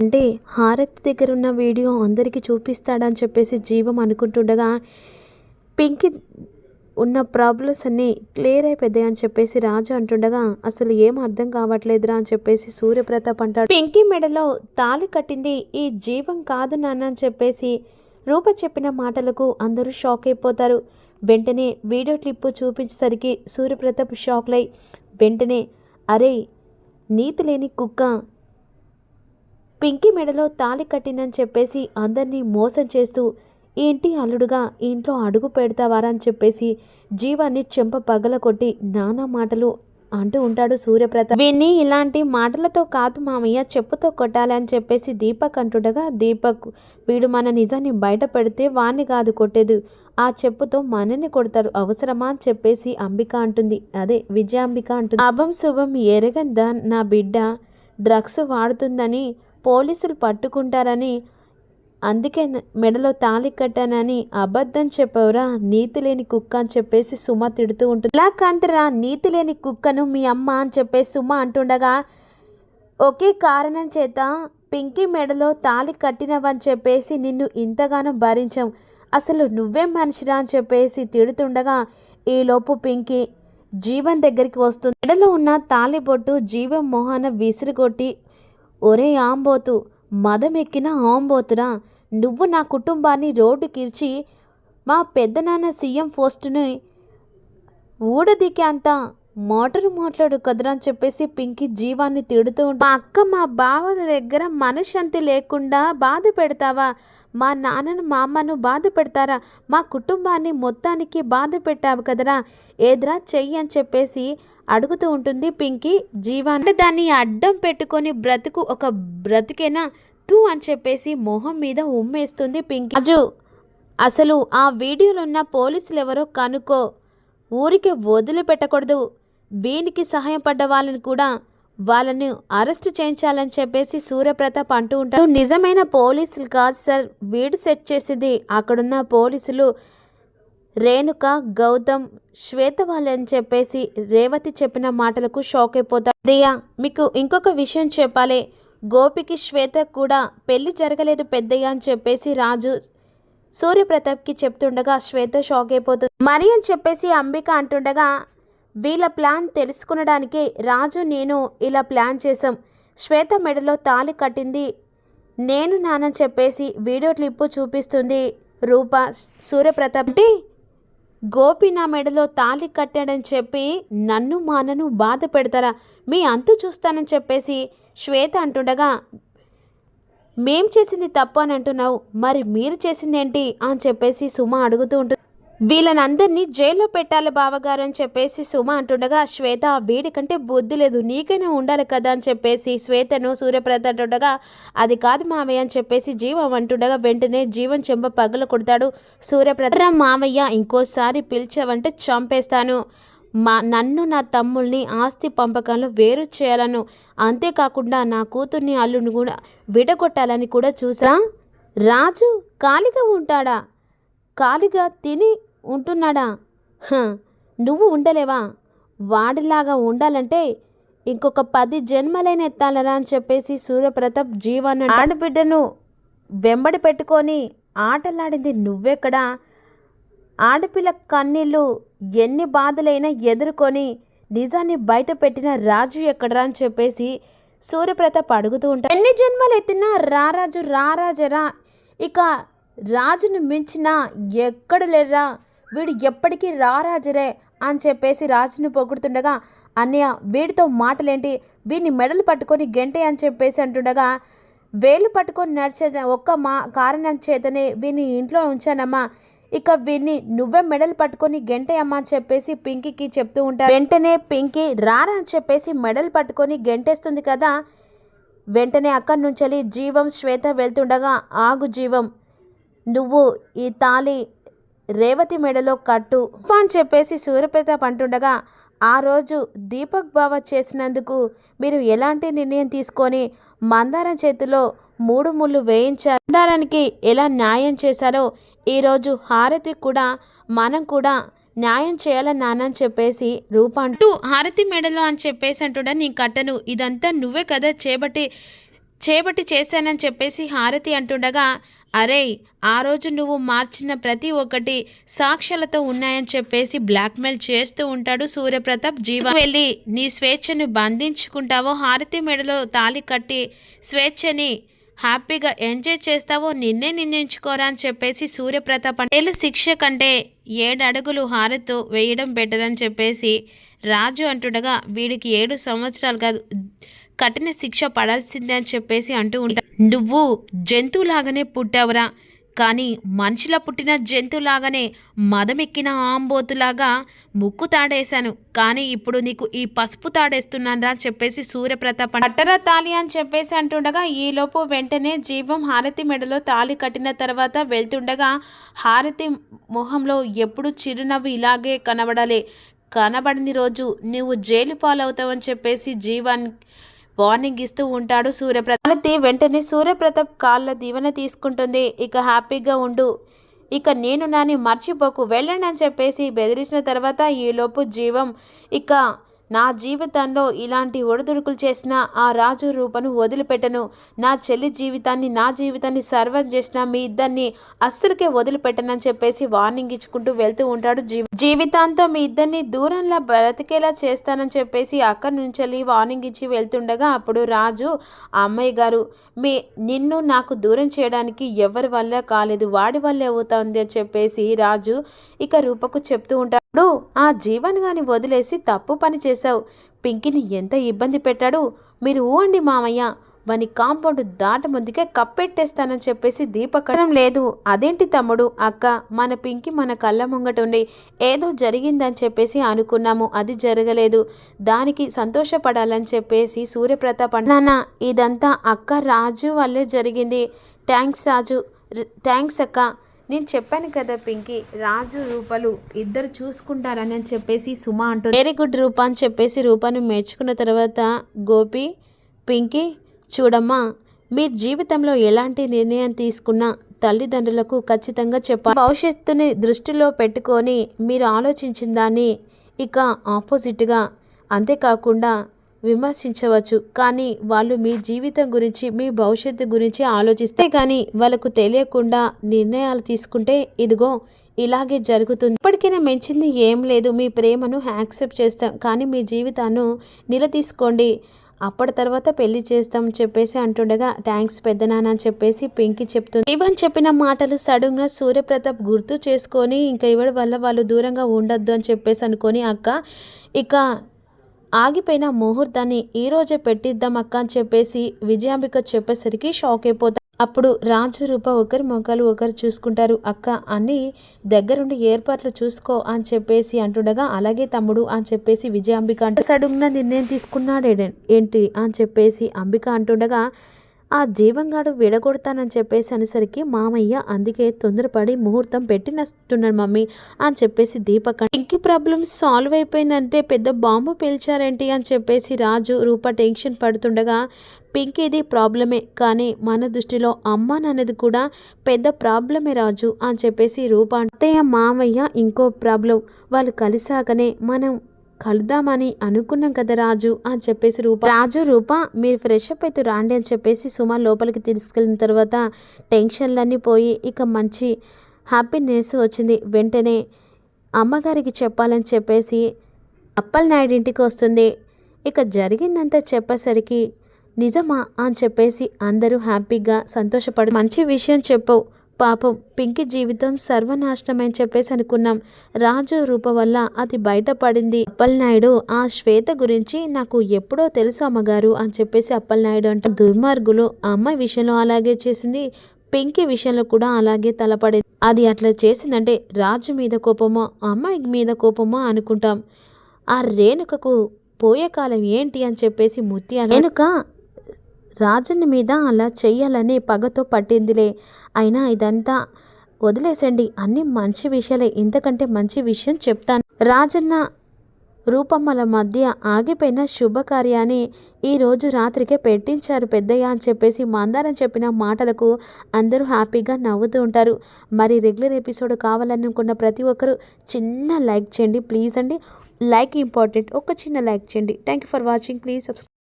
అంటే హారతి దగ్గర ఉన్న వీడియో అందరికీ చూపిస్తాడని చెప్పేసి జీవం అనుకుంటుండగా పింకి ఉన్న ప్రాబ్లమ్స్ అన్నీ క్లియర్ అయిపోయాయి అని చెప్పేసి రాజు అంటుండగా అసలు ఏం అర్థం కావట్లేదురా అని చెప్పేసి సూర్యప్రతాప్ అంటాడు. పింకీ మెడలో తాళి కట్టింది ఈ జీవం కాదు నాన్న అని చెప్పేసి రూప చెప్పిన మాటలకు అందరూ షాక్ అయిపోతారు. వెంటనే వీడియో క్లిప్ చూపించేసరికి సూర్యప్రతాప్ షాక్లై వెంటనే అరే నీతి లేని కుక్క పింకీ మెడలో తాళి కట్టినని చెప్పేసి అందరినీ మోసం చేస్తూ ఏంటి అల్లుడుగా ఇంట్లో అడుగు పెడతావారా అని చెప్పేసి జీవాన్ని చెంప పగల కొట్టి నానా మాటలు అంటూ ఉంటాడు సూర్యప్రతాప్ వీన్ని ఇలాంటి మాటలతో కాదు మామయ్య చెప్పుతో కొట్టాలి అని చెప్పేసి దీపక్ అంటుండగా దీపక్ వీడు మన నిజాన్ని బయట పెడితే వాణ్ణి కాదు కొట్టేది. ఆ చెప్పుతో మనని కొడతారు అవసరమా అని చెప్పేసి అంబిక అంటుంది. అదే విజయాంబిక అంటుంది. అభం శుభం ఎరగందా నా బిడ్డ డ్రగ్స్ వాడుతుందని పోలీసులు పట్టుకుంటారని అందుకే మెడలో తాళి కట్టానని అబద్ధం చెప్పవరా నీతి లేని కుక్క అని చెప్పేసి సుమ తిడుతూ ఉంటుంది. ఇలా కాంతరా నీతి లేని కుక్కను మీ అమ్మ అని చెప్పేసి సుమ అంటుండగా ఒకే కారణం చేత పింకీ మెడలో తాళి కట్టినవని చెప్పేసి నిన్ను ఇంతగానో భరించాం. అసలు నువ్వే మనిషిరా అని చెప్పేసి తిడుతుండగా ఈలోపు పింకీ జీవన్ దగ్గరికి వస్తుంది. మెడలో ఉన్న తాళిబొట్టు జీవం మోహన విసిరికొట్టి ఒరే ఆంబోతు మదమెక్కిన ఆంబోతురా నువ్వు నా కుటుంబాన్ని రోడ్డుకిర్చి మా పెద్దనాన్న సీఎం పోస్టుని ఊడదికి అంత మోటారు మాట్లాడు కదరా అని చెప్పేసి పింకీ జీవాన్ని తిడుతూ ఉంటా మా అక్క మా బావ దగ్గర మనశ్శాంతి లేకుండా బాధ పెడతావా? మా నాన్నను మా అమ్మను బాధ పెడతారా? మా కుటుంబాన్ని మొత్తానికి బాధ పెట్టావు కదరా? ఏదిరా చెయ్యి అని చెప్పేసి అడుగుతూ ఉంటుంది పింకీ. జీవా అంటే దాన్ని అడ్డం పెట్టుకొని బ్రతుకు ఒక బ్రతికేనా? తూ అని చెప్పేసి మొహం మీద ఉమ్మేస్తుంది పింకీ. అజు అసలు ఆ వీడియోలో ఉన్న పోలీసులు ఎవరో కనుక్కో. ఊరికి వదిలిపెట్టకూడదు. వీనికి సహాయం పడ్డ వాళ్ళని కూడా వాళ్ళని అరెస్ట్ చేయించాలని చెప్పేసి సూర్యప్రతాప్ అంటూ ఉంటాడు. నిజమైన పోలీసులు కాదు సార్. వీడు సెట్ చేసింది అక్కడున్న పోలీసులు రేణుక గౌతమ్ శ్వేత వాళ్ళని చెప్పేసి రేవతి చెప్పిన మాటలకు షాక్ అయిపోతారు. దియా మీకు ఇంకొక విషయం చెప్పాలి. గోపికి శ్వేత కూడా పెళ్ళి జరగలేదు పెద్దయ్య అని చెప్పేసి రాజు సూర్యప్రతాప్కి చెప్తుండగా శ్వేత షాక్ అయిపోతుంది. మరి అని చెప్పేసి అంబిక అంటుండగా వీళ్ళ ప్లాన్ తెలుసుకునడానికి రాజు నేను ఇలా ప్లాన్ చేశాం. శ్వేత మెడలో తాళి కట్టింది. నేను నాన్న చెప్పేసి వీడియో క్లిప్పు చూపిస్తుంది రూప సూర్యప్రతాప్. అంటే గోపి నా మెడలో తాళి కట్టాడని చెప్పి నన్ను మానను బాధ పెడతారా? మీ అంతు చూస్తానని చెప్పేసి శ్వేత అంటుండగా మేం చేసింది తప్పు అని అంటున్నావు. మరి మీరు చేసింది ఏంటి అని చెప్పేసి సుమ అడుగుతూ ఉంటుంది. వీళ్ళనందరినీ జైల్లో పెట్టాలి బావగారు అని చెప్పేసి సుమ అంటుండగా శ్వేత వీడికంటే బుద్ధి లేదు నీకైనా ఉండాలి కదా అని చెప్పేసి శ్వేతను సూర్యప్రత అంటుండగా అది కాదు మామయ్య అని చెప్పేసి జీవం అంటుండగా వెంటనే జీవం చెంప పగల కొడతాడు సూర్యప్రత మామయ్య ఇంకోసారి పిలిచావంటే చంపేస్తాను. మా నన్ను నా తమ్ముల్ని ఆస్తి పంపకంలో వేరు చేయాలను. అంతేకాకుండా నా కూతుర్ని అల్లుని కూడా విడగొట్టాలని కూడా చూసా. రాజు ఖాళీగా ఉంటాడా? ఖాళీగా తిని ఉంటున్నాడా? నువ్వు ఉండలేవా? వాడిలాగా ఉండాలంటే ఇంకొక పది జన్మలైన ఎత్తాలరా అని చెప్పేసి సూర్యప్రతాప్ జీవన ఆడబిడ్డను వెంబడి పెట్టుకొని ఆటలాడింది నువ్వెక్కడా? ఆడపిల్ల కన్నీళ్ళు ఎన్ని బాధలైనా ఎదుర్కొని నిజాన్ని బయట పెట్టిన రాజు ఎక్కడరా అని చెప్పేసి సూర్యప్రతాప్ అడుగుతూ ఉంటాడు. ఎన్ని జన్మలు ఎత్తినా రారాజు రారాజరా ఇక రాజును మించిన ఎక్కడ లేరా వీడు ఎప్పటికీ రారాజరే అని చెప్పేసి రాజుని పొగుడుతుండగా అన్నయ్య వీడితో మాటలేంటి? వీడిని మెడలు పట్టుకొని గెంటే అని చెప్పేసి అంటుండగా వేలు పట్టుకొని నడిచే ఒక్క మా కారణం చేతనే వీని ఇంట్లో ఉంచానమ్మా. ఇక వీన్ని నువ్వే మెడలు పట్టుకొని గెంటేయమ్మా అని చెప్పేసి పింకీకి చెప్తూ ఉంటాడు వెంటనే పింకీ రారా అని చెప్పేసి మెడలు పట్టుకొని గెంటేస్తుంది కదా వెంటనే అక్కడి నుంచి జీవం శ్వేత వెళ్తుండగా ఆగు జీవం నువ్వు ఈ తాళి రేవతి మెడలో కట్టు అని చెప్పేసి సూర్యప్రతాప్ అంటుండగా ఆ రోజు దీపక్ బావ చేసినందుకు మీరు ఎలాంటి నిర్ణయం తీసుకొని మందారం చేతిలో మూడు ముళ్ళు వేయించారు? మందారానికి ఎలా న్యాయం చేశారో ఈరోజు హారతి కూడా మనం కూడా న్యాయం చేయాలని నాన్న అని చెప్పేసి రూప అంటూ హారతి మెడలో అని చెప్పేసి అంటుండ నీ కట్టను ఇదంతా నువ్వే కదా చేపట్టి చేపట్టి చేశానని చెప్పేసి హారతి అంటుండగా అరే ఆ రోజు నువ్వు మార్చిన ప్రతి ఒక్కటి సాక్ష్యాలతో ఉన్నాయని చెప్పేసి బ్లాక్మెయిల్ చేస్తూ ఉంటాడు సూర్యప్రతాప్. జీవ వెళ్ళి నీ స్వేచ్ఛను బంధించుకుంటావో హారతి మెడలో తాళి కట్టి స్వేచ్ఛని హ్యాపీగా ఎంజాయ్ చేస్తావో నిన్నే నిందించుకోరా అని చెప్పేసి సూర్యప్రతాప్ అంటే శిక్ష కంటే ఏడు అడుగులు హారతో వేయడం బెటర్ చెప్పేసి రాజు అంటుండగా వీడికి ఏడు సంవత్సరాలు కాదు కఠిన శిక్ష పడాల్సిందే అని చెప్పేసి అంటూ ఉంటా. నువ్వు జంతువులాగానే పుట్టావురా. కానీ మనిషిలా పుట్టిన జంతువులాగానే మదమెక్కిన ఆంబోతులాగా ముక్కు తాడేశాను. కానీ ఇప్పుడు నీకు ఈ పసుపు తాడేస్తున్నానురా అని చెప్పేసి సూర్యప్రతాప్ పట్టరా తాలి అని చెప్పేసి అంటుండగా ఈలోపు వెంటనే జీవం హారతి మెడలో తాలి కట్టిన తర్వాత వెళ్తుండగా హారతి మొహంలో ఎప్పుడు చిరునవ్వు ఇలాగే కనబడలే. కనబడిన రోజు నువ్వు జైలు పాలవుతావని చెప్పేసి జీవాన్ని వార్నింగ్ ఇస్తూ ఉంటాడు సూర్యప్రతాప్ వెంటనే సూర్యప్రతాప్ కాళ్ళ దీవెన తీసుకుంటుంది. ఇక హ్యాపీగా ఉండు. ఇక నేను నాని మర్చిపోకు వెళ్ళండి అని చెప్పేసి బెదిరించిన తర్వాత ఈలోపు జీవం. ఇక నా జీవితంలో ఇలాంటి ఒడిదుడుకులు చేసిన ఆ రాజు రూపను వదిలిపెట్టను. నా చెల్లి జీవితాన్ని నా జీవితాన్ని సర్వం చేసిన మీ ఇద్దరిని అస్సలకే వదిలిపెట్టనని చెప్పేసి వార్నింగ్ ఇచ్చుకుంటూ వెళ్తూ ఉంటాడు జీవి. జీవితాంతో మీ ఇద్దరిని దూరంలో బ్రతికేలా చేస్తానని చెప్పేసి అక్కడి నుంచి వెళ్ళి వార్నింగ్ ఇచ్చి వెళ్తుండగా అప్పుడు రాజు అమ్మాయి గారు మీ నిన్ను నాకు దూరం చేయడానికి ఎవరి వల్ల కాలేదు వాడి వల్లే అవుతుంది అని చెప్పేసి రాజు ఇక రూపకు చెప్తూ ఉంటాడు. ఇప్పుడు ఆ జీవన్ గాని వదిలేసి తప్పు పని చేశావు. పింకిని ఎంత ఇబ్బంది పెట్టాడు? మీరు ఊండి మామయ్య. వాని కాంపౌండ్ దాట ముందుకే కప్పెట్టేస్తానని చెప్పేసి దీపకడం లేదు. అదేంటి తమ్ముడు? అక్క మన పింకి మన కళ్ళ ముంగట ఉండి ఏదో జరిగిందని చెప్పేసి అనుకున్నాము. అది జరగలేదు. దానికి సంతోషపడాలని చెప్పేసి సూర్యప్రతాప్ అన్నానా ఇదంతా అక్క రాజు వల్లే జరిగింది. థ్యాంక్స్ రాజు. థ్యాంక్స్ అక్క. నేను చెప్పాను కదా పింకి రాజు రూపలు ఇద్దరు చూసుకుంటారని అని చెప్పేసి సుమ అంటుంది. వెరీ గుడ్ రూప అని చెప్పేసి రూపాన్ని మెచ్చుకున్న తర్వాత గోపి పింకి చూడమ్మా మీ జీవితంలో ఎలాంటి నిర్ణయం తీసుకున్నా తల్లిదండ్రులకు ఖచ్చితంగా చెప్పాలి భవిష్యత్తుని దృష్టిలో పెట్టుకొని మీరు ఆలోచించిన దాన్ని ఇక ఆపోజిట్గా అంతేకాకుండా విమర్శించవచ్చు. కానీ వాళ్ళు మీ జీవితం గురించి మీ భవిష్యత్తు గురించి ఆలోచిస్తే కానీ వాళ్ళకు తెలియకుండా నిర్ణయాలు తీసుకుంటే ఇదిగో ఇలాగే జరుగుతుంది. ఇప్పటికైనా మెంచింది ఏం లేదు. మీ ప్రేమను యాక్సెప్ట్ చేస్తాం. కానీ మీ జీవితాన్ని నిలదీసుకోండి. అప్పటి తర్వాత పెళ్ళి చేస్తాం చెప్పేసి అంటుండగా థ్యాంక్స్ పెద్దనాన్న అని చెప్పేసి పింకి చెప్తుంది. ఇవన్ చెప్పిన మాటలు సడన్గా సూర్యప్రతాప్ గుర్తు చేసుకొని ఇంకా ఇవ్వడం వల్ల వాళ్ళు దూరంగా ఉండొద్దు అని చెప్పేసి అనుకొని అక్క ఇక ఆగిపోయిన ముహూర్తాన్ని ఈరోజే పెట్టిద్దాం అక్క అని చెప్పేసి విజయాంబిక చెప్పేసరికి షాక్ అయిపోతారు. అప్పుడు రాజు రూప ఒకరి మొక్కలు ఒకరు చూసుకుంటారు. అక్క అని దగ్గరుండి ఏర్పాట్లు చూసుకో అని చెప్పేసి అంటుండగా అలాగే తమ్ముడు అని చెప్పేసి విజయ అంబిక అంటే సడుగున నిర్ణయం తీసుకున్నాడే ఏంటి? అని చెప్పేసి అంబిక అంటుండగా ఆ జీవంగాడు విడగొడతానని చెప్పేసి అనేసరికి మామయ్య అందుకే తొందరపడి ముహూర్తం పెట్టినస్తున్నాడు మమ్మీ అని చెప్పేసి దీపక్ ఇంకి ప్రాబ్లం సాల్వ్ అయిపోయిందంటే పెద్ద బాంబు పేల్చారేంటి అని చెప్పేసి రాజు రూప టెన్షన్ పడుతుండగా పింకీది ప్రాబ్లమే కానీ మన దృష్టిలో అమ్మ అనేది కూడా పెద్ద ప్రాబ్లమే రాజు అని చెప్పేసి రూప అత్తయ్య మామయ్య ఇంకో ప్రాబ్లం వాళ్ళు కలిసాకనే మనం కలుద్దామని అనుకున్నాం కదా రాజు అని చెప్పేసి రూప. రాజు రూప మీరు ఫ్రెష్ అప్ అయితే రాండి అని చెప్పేసి సుమ లోపలికి తీసుకెళ్ళిన తర్వాత టెన్షన్లన్నీ పోయి ఇక మంచి హ్యాపీనెస్ వచ్చింది. వెంటనే అమ్మగారికి చెప్పాలని చెప్పేసి అప్పలనాయుడు ఇంటికి వస్తుంది. ఇక జరిగిందంతా చెప్పేసరికి నిజమా? అని చెప్పేసి అందరూ హ్యాపీగా సంతోషపడు. మంచి విషయం చెప్పవు పాపం పింకి జీవితం సర్వనాశనమని చెప్పేసి అనుకున్నాం. రాజు రూప వల్ల అది బయటపడింది. అప్పలనాయుడు ఆ శ్వేత గురించి నాకు ఎప్పుడో తెలుసు అమ్మగారు అని చెప్పేసి అప్పలనాయుడు అంటే. దుర్మార్గులు అమ్మాయి విషయంలో అలాగే చేసింది పింకి విషయంలో కూడా అలాగే తలపడేది. అది అట్లా చేసిందంటే రాజు మీద కోపమో అమ్మాయి మీద కోపమో అనుకుంటాం. ఆ రేణుకకు పోయే కాలం ఏంటి అని చెప్పేసి ముత్యాలు రేణుక రాజుని మీద అలా చెయ్యాలని పగతో పట్టిందిలే. అయినా ఇదంతా వదిలేసండి అన్ని మంచి విషయాలే. ఇంతకంటే మంచి విషయం చెప్తాను. రాజన్న రూపమ్మల మధ్య ఆగిపోయిన శుభకార్యాన్ని ఈరోజు రాత్రికే పెట్టించారు పెద్దయ్య అని చెప్పేసి మందారం చెప్పిన మాటలకు అందరూ హ్యాపీగా నవ్వుతూ ఉంటారు. మరి రెగ్యులర్ ఎపిసోడ్ కావాలనుకున్న ప్రతి ఒక్కరు చిన్న లైక్ చేయండి. ప్లీజ్ అండి. Like important. ఒక చిన్న లైక్ చేయండి. Thank you for watching. Please subscribe